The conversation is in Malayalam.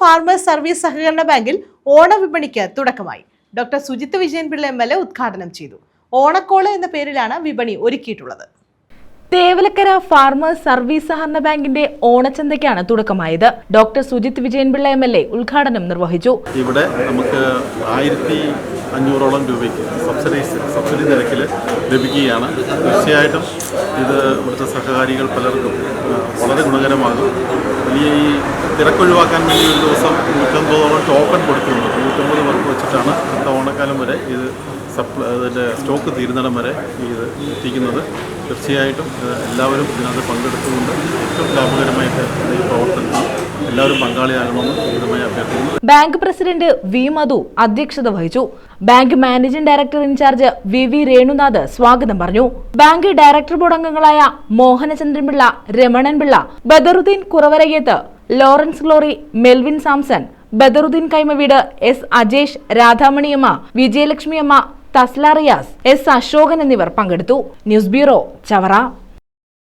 ഫാർമേഴ്സ് സർവീസ് സഹകരണ ബാങ്കിൽ ഓണവിപണിക്ക് തുടക്കമായി. Doctor Sujith Vijayanpillai M L A ഉദ്ഘാടനം ചെയ്തു. ഓണക്കോൾ എന്ന പേരിലാണ് വിപണി ഒരുക്കിയിട്ടുള്ളത്. തേവലക്കര ഫാർമേഴ്സ് സർവീസ് സഹകരണ ബാങ്കിന്റെ ഓണച്ചന്തയ്ക്കാണ് തുടക്കമായത്. Doctor Sujith Vijayanpillai M L A ഉദ്ഘാടനം നിർവഹിച്ചു. ഇവിടെ നമുക്ക് ആയിരത്തി അഞ്ഞൂറോളം രൂപയ്ക്ക് സബ്സിഡൈസ് സബ്സിഡി നിരക്കിൽ ലഭിക്കുകയാണ്. തീർച്ചയായിട്ടും ഇത് ഇവിടുത്തെ സഹകാരികൾ പലർക്കും വളരെ ഗുണകരമാകും. വലിയ ഈ തിരക്കൊഴിവാക്കാൻ വേണ്ടി ഒരു ദിവസം നൂറ്റമ്പതോളം ടോക്കൺ കൊടുക്കുന്നുണ്ട് നൂറ്റമ്പത് പേർക്ക് വെച്ചിട്ടാണ് അടുത്ത ഓണക്കാലം വരെ ഇത് സപ്ലൈ അതിന്റെ സ്റ്റോക്ക് തീരുന്നിടം വരെ ഇത് എത്തിക്കുന്നത്. തീർച്ചയായിട്ടും എല്ലാവരും ഇതിനകത്ത് പങ്കെടുത്തുകൊണ്ട് ഏറ്റവും ലാഭകരമായിട്ട് ഈ പ്രവർത്തനത്തിൽ എല്ലാവരും പങ്കാളിയാകണമെന്ന് അഭ്യർത്ഥിക്കുന്നു. ബാങ്ക് പ്രസിഡന്റ് വി മധു അധ്യക്ഷത വഹിച്ചു. Bank managing director in charge V V Renunath സ്വാഗതം പറഞ്ഞു. ബാങ്ക് ഡയറക്ടർ ബോർഡ് അംഗങ്ങളായ Mohanachandran Pillai Ramanan Pillai Badaruddin Kuravarayyath Lawrence Glory Melvin Samson Badaruddin Kaimaveedu S Ajesh Radhamaniyamma Vijayalakshmiyamma Thasla Riyas S Ashokan എന്നിവർ പങ്കെടുത്തു. News bureau Chavara.